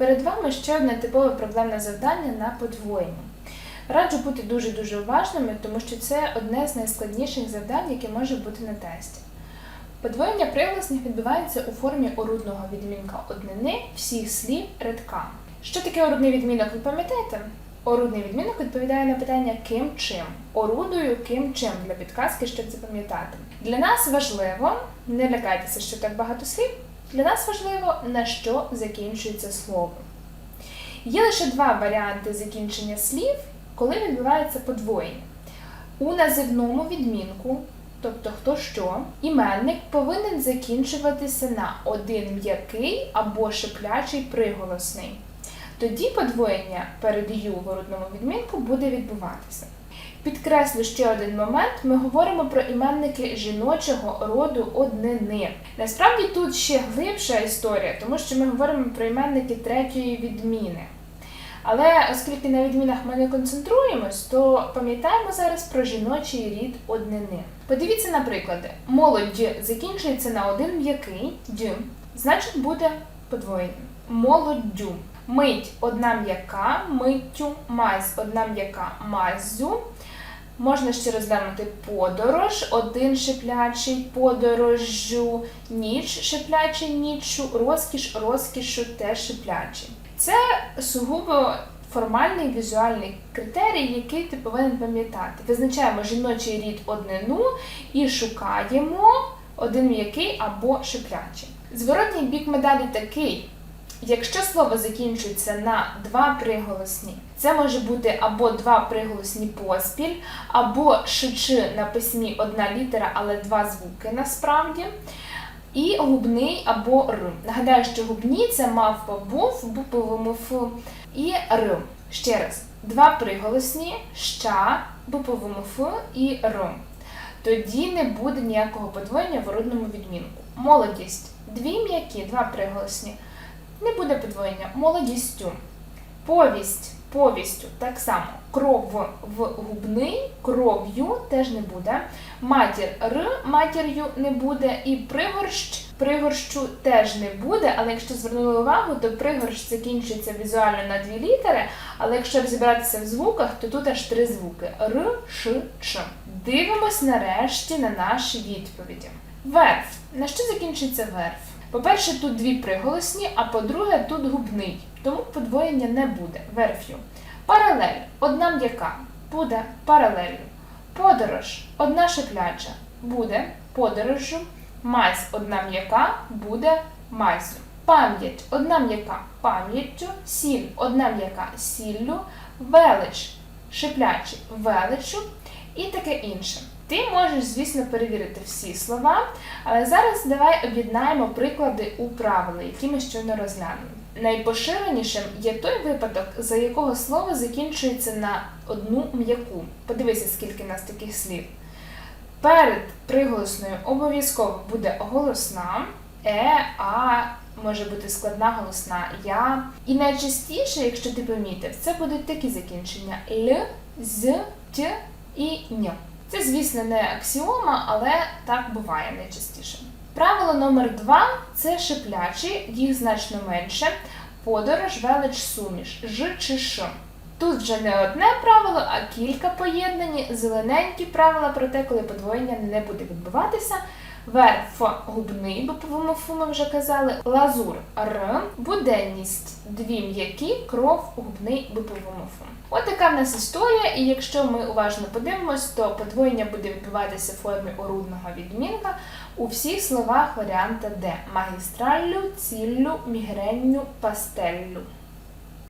Перед вами ще одне типове проблемне завдання на подвоєнні. Раджу бути дуже-дуже уважними, тому що це одне з найскладніших завдань, яке може бути на тесті. Подвоєння приголосних відбувається у формі орудного відмінка однини всіх слів рядка. Що таке орудний відмінок, ви пам'ятаєте? Орудний відмінок відповідає на питання ким чим. Орудою ким чим для підказки, щоб запам'ятати. Для нас важливо, не лякайтеся, що так багато слів. Для нас важливо, на що закінчується слово. Є лише два варіанти закінчення слів, коли відбувається подвоєння. У називному відмінку, тобто хто що, іменник повинен закінчуватися на один м'який або шиплячий приголосний. Тоді подвоєння перед ю в орудному відмінку буде відбуватися. Підкреслю ще один момент: ми говоримо про іменники жіночого роду однини. Насправді тут ще глибша історія, тому що ми говоримо про іменники третьої відміни. Але оскільки на відмінах ми не концентруємось, то пам'ятаємо зараз про жіночий рід однини. Подивіться на приклади. Молодь закінчується на один м'який дю, значить буде подвоєння. Молоддю. Мить одна м'яка, миттю, мазь одна м'яка, мазю. Можна ще розглянути подорож, один шиплячий, подорожжю, ніч шиплячий, ніччю, розкіш, розкішу теж шиплячий. Це сугубо формальний візуальний критерій, який ти повинен пам'ятати. Визначаємо жіночий рід однину і шукаємо один м'який або шиплячий. Зворотній бік медалі такий. Якщо слово закінчується на два приголосні, це може бути або два приголосні поспіль, або шичи на письмі одна літера, але два звуки насправді. І губний або р. Нагадаю, що губні це мавпа був, буповому ф і р. Ще раз, два приголосні ща, буповому ф і р. Тоді не буде ніякого подвоєння в орудному відмінку. Молодість дві м'які, два приголосні. Не буде подвоєння молодістю. Повість повістю так само. Кров в губний, кров'ю теж не буде. Матір р, матір'ю не буде. І пригорщ, пригорщу теж не буде. Але якщо звернули увагу, то пригорщ закінчується візуально на дві літери. Але якщо розібратися в звуках, то тут аж три звуки: р, ш, ч. Дивимось нарешті на наші відповіді. Верф. На що закінчується верф? По-перше, тут дві приголосні, а по-друге, тут губний, тому подвоєння не буде. Верф'ю. Паралель. Одна м'яка. Буде паралелью. Подорож. Одна шипляча буде подорожжю. Мазь. Одна м'яка. Буде мазю. Пам'ять. Одна м'яка пам'яттю, сіль. Одна м'яка сіллю, велич. Шиплячий величу. І таке інше. Ти можеш, звісно, перевірити всі слова, але зараз давай об'єднаємо приклади у правила, які ми щойно розглянули. Найпоширенішим є той випадок, за якого слово закінчується на одну м'яку. Подивися, скільки нас таких слів. Перед приголосною обов'язково буде голосна, е, а, може бути складна голосна я. І найчастіше, якщо ти помітив, це будуть такі закінчення л, з, т і ня. Це, звісно, не аксіома, але так буває найчастіше. Правило номер два це шиплячі, їх значно менше. Подорож, велич, суміш, ж чи ш. Тут вже не одне правило, а кілька поєднані, зелененькі правила про те, коли подвоєння не буде відбуватися. Верф губний, бо по фу ми вже казали, лазур р, буденність дві м'які, кров губний биповому фу. От така в нас історія, і якщо ми уважно подивимось, то подвоєння буде відбуватися в формі орудного відмінка у всіх словах варіанта Д магістраллю, ціллю, мігренню, пастеллю.